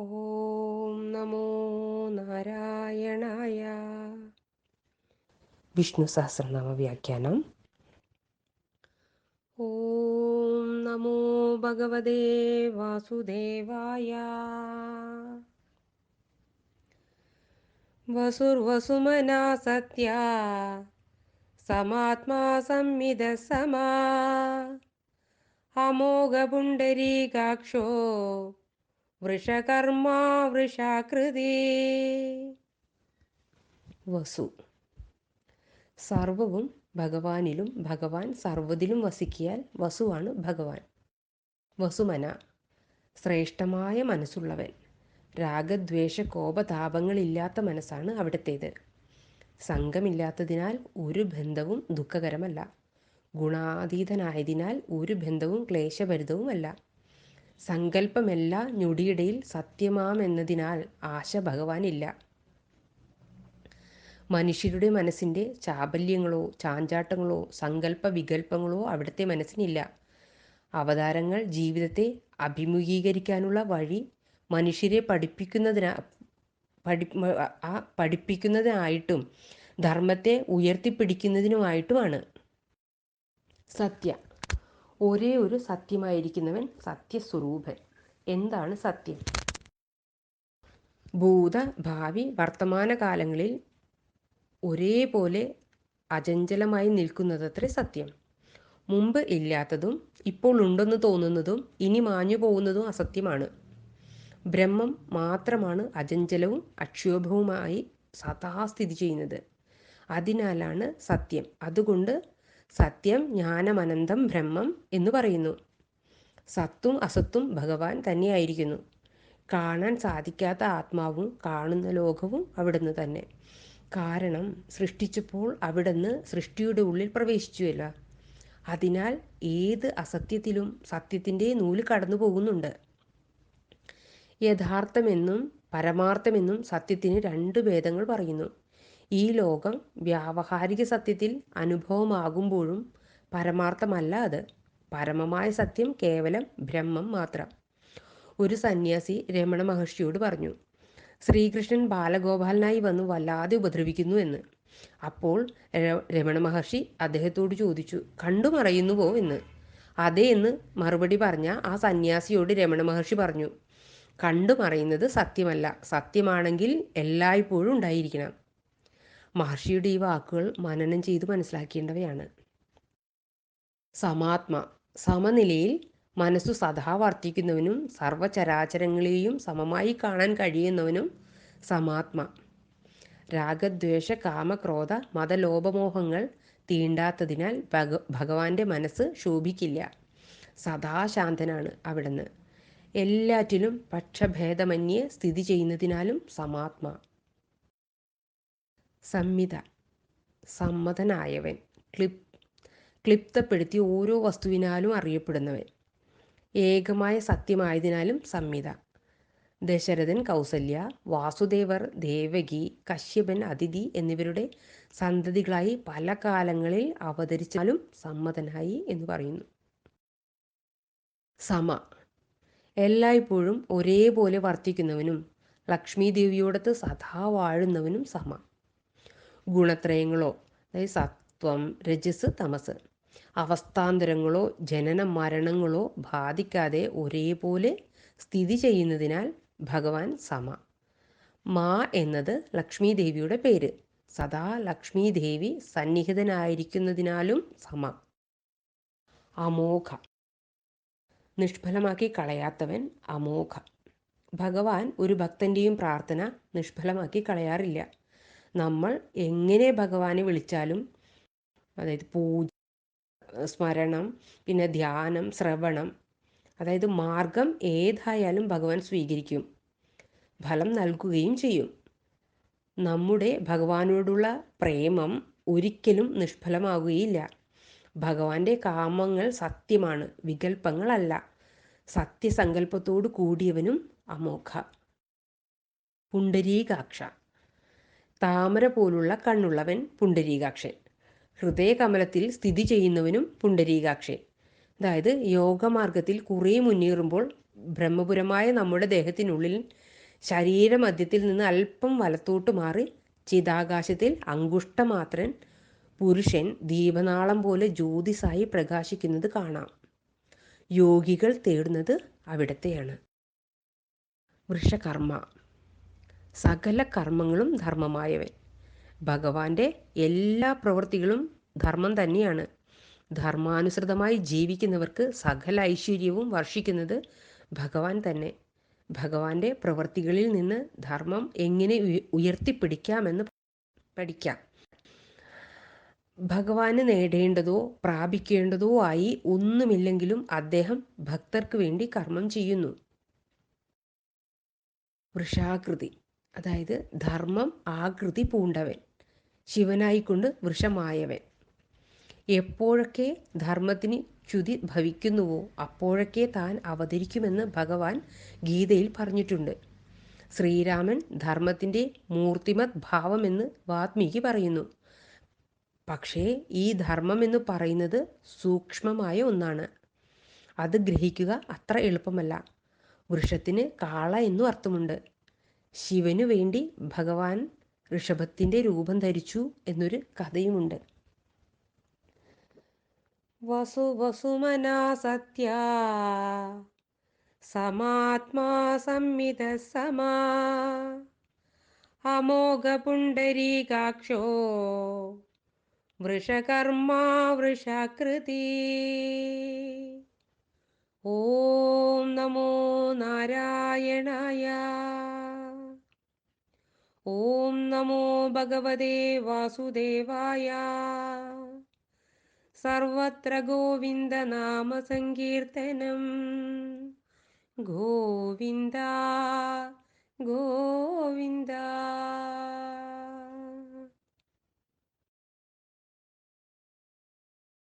ഓം നമോ നാരായണായ. വിഷ്ണു സഹസ്രനാമ വ്യാഖ്യാനം. ഓം നമോ ഭഗവതേ വാസുദേവായ. വസുർവസുമനാ സത്യ. സമാത്മാ സംവിധ സമാ. അമോഘപുണ്ടരീകാക്ഷോ വൃഷകർമാ വൃഷാകൃതി. വസു. സർവവും ഭഗവാനിലും ഭഗവാൻ സർവതിലും വസിക്കിയാൽ വസുവാണ് ഭഗവാൻ. വസുമന. ശ്രേഷ്ഠമായ മനസ്സുള്ളവൻ. രാഗദ്വേഷ കോപതാപങ്ങളില്ലാത്ത മനസ്സാണ് അവിടത്തേത്. സംഘമില്ലാത്തതിനാൽ ഒരു ബന്ധവും ദുഃഖകരമല്ല. ഗുണാതീതനായതിനാൽ ഒരു ബന്ധവും ക്ലേശഭരിതവുമല്ല. സങ്കല്പമല്ല ഞൊടിയിടയിൽ സത്യമാമെന്നതിനാൽ ആശ ഭഗവാനില്ല. മനുഷ്യരുടെ മനസ്സിന്റെ ചാബല്യങ്ങളോ ചാഞ്ചാട്ടങ്ങളോ സങ്കല്പ വികല്പങ്ങളോ അവിടുത്തെ മനസ്സിനില്ല. അവതാരങ്ങൾ ജീവിതത്തെ അഭിമുഖീകരിക്കാനുള്ള വഴി മനുഷ്യരെ പഠിപ്പിക്കുന്നതിനാ പഠി ആ പഠിപ്പിക്കുന്നതിനായിട്ടും ധർമ്മത്തെ ഉയർത്തിപ്പിടിക്കുന്നതിനുമായിട്ടുമാണ്. സത്യ. ഒരേ ഒരു സത്യമായിരിക്കുന്നവൻ സത്യസ്വരൂപൻ. എന്താണ് സത്യം? ഭൂത ഭാവി വർത്തമാന കാലങ്ങളിൽ ഒരേപോലെ അചഞ്ചലമായി നിൽക്കുന്നതത്രേ സത്യം. മുമ്പ് ഇല്ലാത്തതും ഇപ്പോൾ ഉണ്ടെന്ന് തോന്നുന്നതും ഇനി മാഞ്ഞു പോകുന്നതും അസത്യമാണ്. ബ്രഹ്മം മാത്രമാണ് അചഞ്ചലവും അക്ഷോഭവുമായി സദാ സ്ഥിതി ചെയ്യുന്നത്. അതിനാലാണ് സത്യം. അതുകൊണ്ട് സത്യം ജ്ഞാനമനന്തം ബ്രഹ്മം എന്ന് പറയുന്നു. സത്തും അസത്തും ഭഗവാൻ തന്നെയായിരിക്കുന്നു. കാണാൻ സാധിക്കാത്ത ആത്മാവും കാണുന്ന ലോകവും അവിടുന്ന് തന്നെ. കാരണം സൃഷ്ടിച്ചപ്പോൾ അവിടുന്ന് സൃഷ്ടിയുടെ ഉള്ളിൽ പ്രവേശിച്ചുവല്ല. അതിനാൽ ഏത് അസത്യത്തിലും സത്യത്തിന്റെ നൂൽ കടന്നു പോകുന്നുണ്ട്. യഥാർത്ഥമെന്നും പരമാർത്ഥമെന്നും സത്യത്തിന് രണ്ട് ഭേദങ്ങൾ പറയുന്നു. ഈ ലോകം വ്യാവഹാരിക സത്യത്തിൽ അനുഭവമാകുമ്പോഴും പരമാർത്ഥമല്ല അത്. പരമമായ സത്യം കേവലം ബ്രഹ്മം മാത്രം. ഒരു സന്യാസി രമണ മഹർഷിയോട് പറഞ്ഞു ശ്രീകൃഷ്ണൻ ബാലഗോപാലനായി വന്ന് വല്ലാതെ ഉപദ്രവിക്കുന്നു എന്ന്. അപ്പോൾ രമണ മഹർഷി അദ്ദേഹത്തോട് ചോദിച്ചു കണ്ടു മറയുന്നുവോ എന്ന്? അതെ എന്ന് മറുപടി പറഞ്ഞ ആ സന്യാസിയോട് രമണ മഹർഷി പറഞ്ഞു കണ്ടു മറയുന്നത് സത്യമല്ല. സത്യമാണെങ്കിൽ എല്ലായ്പ്പോഴും ഉണ്ടായിരിക്കണം. മഹർഷിയുടെ ഈ വാക്കുകൾ മനനം ചെയ്ത് മനസ്സിലാക്കേണ്ടവയാണ്. സമാത്മ സമനിലയിൽ മനസ്സു സദാ വർത്തിക്കുന്നവനും സർവചരാചരങ്ങളെയും സമമായി കാണാൻ കഴിയുന്നവനും സമാത്മ. രാഗദ്വേഷ കാമക്രോധ മതലോപമോഹങ്ങൾ തീണ്ടാത്തതിനാൽ ഭഗ ഭഗവാന്റെ മനസ്സ് ശോഭിക്കില്ല. സദാ ശാന്തനാണ് അവിടുന്ന്. എല്ലാറ്റിലും പക്ഷഭേദമന്യേ സ്ഥിതി ചെയ്യുന്നതിനാലും സമാത്മ. സംമിത സമ്മതനായവൻ ക്ലിപ് ക്ലിപ്തപ്പെടുത്തി ഓരോ വസ്തുവിനാലും അറിയപ്പെടുന്നവൻ. ഏകമായ സത്യമായതിനാലും സംഹിത ദശരഥൻ കൗസല്യ വാസുദേവർ ദേവകി കശ്യപൻ അതിഥി എന്നിവരുടെ സന്തതികളായി പല കാലങ്ങളിൽ അവതരിച്ചാലും സമ്മതനായി എന്ന് പറയുന്നു. സമ. എല്ലായ്പ്പോഴും ഒരേപോലെ വർത്തിക്കുന്നവനും ലക്ഷ്മി ദേവിയോടത്ത് സദാ വാഴുന്നവനും സമ. ഗുണത്രയങ്ങളോ അതായത് സത്വം രജസ് തമസ്. അവസ്ഥാന്തരങ്ങളോ ജനന മരണങ്ങളോ ബാധിക്കാതെ ഒരേപോലെ സ്ഥിതി ചെയ്യുന്നതിനാൽ ഭഗവാൻ സമ. മാ എന്നത് ലക്ഷ്മി ദേവിയുടെ പേര്. സദാ ലക്ഷ്മി ദേവി സന്നിഹിതനായിരിക്കുന്നതിനാലും സമ. അമോഘ. നിഷ്ഫലമാക്കി കളയാത്തവൻ അമോഘ. ഭഗവാൻ ഒരു ഭക്തന്റെയും പ്രാർത്ഥന നിഷ്ഫലമാക്കി കളയാറില്ല. നമ്മൾ എങ്ങനെ ഭഗവാനെ വിളിച്ചാലും അതായത് പൂജ സ്മരണം പിന്നെ ധ്യാനം ശ്രവണം അതായത് മാർഗം ഏതായാലും ഭഗവാൻ സ്വീകരിക്കും ഫലം നൽകുകയും ചെയ്യും. നമ്മുടെ ഭഗവാനോടുള്ള പ്രേമം ഒരിക്കലും നിഷ്ഫലമാകുകയില്ല ഭഗവാന്റെ കാമങ്ങൾ സത്യമാണ് വികൽപ്പങ്ങളല്ല. സത്യസങ്കല്പത്തോടു കൂടിയവനും അമോഘ. പുണ്ടരീകാക്ഷ താമര പോലുള്ള കണ്ണുള്ളവൻ പുണ്ടരീകാക്ഷൻ ഹൃദയകമലത്തിൽ സ്ഥിതി ചെയ്യുന്നവനും പുണ്ടരീകാക്ഷൻ അതായത് യോഗമാർഗത്തിൽ കുറേ മുന്നേറുമ്പോൾ ബ്രഹ്മപുരമായ നമ്മുടെ ദേഹത്തിനുള്ളിൽ ശരീരമധ്യത്തിൽ നിന്ന് അല്പം വലത്തോട്ട് മാറി ചിതാകാശത്തിൽ അങ്കുഷ്ടമാത്രൻ പുരുഷൻ ദീപനാളം പോലെ ജ്യോതിസായി പ്രകാശിക്കുന്നത് കാണാം. യോഗികൾ തേടുന്നത് അവിടത്തെയാണ്. വൃഷകർമ്മ. സകല കർമ്മങ്ങളും ധർമ്മമായവൻ. ഭഗവാന്റെ എല്ലാ പ്രവൃത്തികളും ധർമ്മം തന്നെയാണ്. ധർമാനുസൃതമായി ജീവിക്കുന്നവർക്ക് സകല ഐശ്വര്യവും വർഷിക്കുന്നത് ഭഗവാൻ തന്നെ. ഭഗവാന്റെ പ്രവൃത്തികളിൽ നിന്ന് ധർമ്മം എങ്ങനെ ഉയർത്തിപ്പിടിക്കാമെന്ന് പഠിക്കാം. ഭഗവാന് നേടേണ്ടതോ പ്രാപിക്കേണ്ടതോ ആയി ഒന്നുമില്ലെങ്കിലും അദ്ദേഹം ഭക്തർക്ക് വേണ്ടി കർമ്മം ചെയ്യുന്നു. വൃഷാകൃതി. അതായത് ധർമ്മം ആകൃതി പൂണ്ടവൻ ശിവനായിക്കൊണ്ട് വൃഷമായവൻ. എപ്പോഴൊക്കെ ധർമ്മത്തിന് ച്യുതി ഭവിക്കുന്നുവോ അപ്പോഴൊക്കെ താൻ അവതരിക്കുമെന്ന് ഭഗവാൻ ഗീതയിൽ പറഞ്ഞിട്ടുണ്ട്. ശ്രീരാമൻ ധർമ്മത്തിന്റെ മൂർത്തിമത് ഭാവമെന്ന് വാത്മീകി പറയുന്നു. പക്ഷേ ഈ ധർമ്മം എന്ന് പറയുന്നത് സൂക്ഷ്മമായ ഒന്നാണ്. അത് ഗ്രഹിക്കുക അത്ര എളുപ്പമല്ല. വൃക്ഷത്തിന് കാള എന്നും അർത്ഥമുണ്ട്. ശിവനു വേണ്ടി ഭഗവാൻ ഋഷഭത്തിന്റെ രൂപം ധരിച്ചു എന്നൊരു കഥയുമുണ്ട്. വസു വസുമനാ സത്യ സമാത്മാ സംമിത സമാ അമോഘ പുണ്ടരീകാക്ഷോ വൃഷകർമാ വൃഷകൃതി. ഓം നമോ നാരായണായ നമോ ഭഗവതേ വാസുദേവായ സർവത്ര ഗോവിന്ദ നാമ സങ്കീർത്തനം ഗോവിന്ദ ഗോവിന്ദ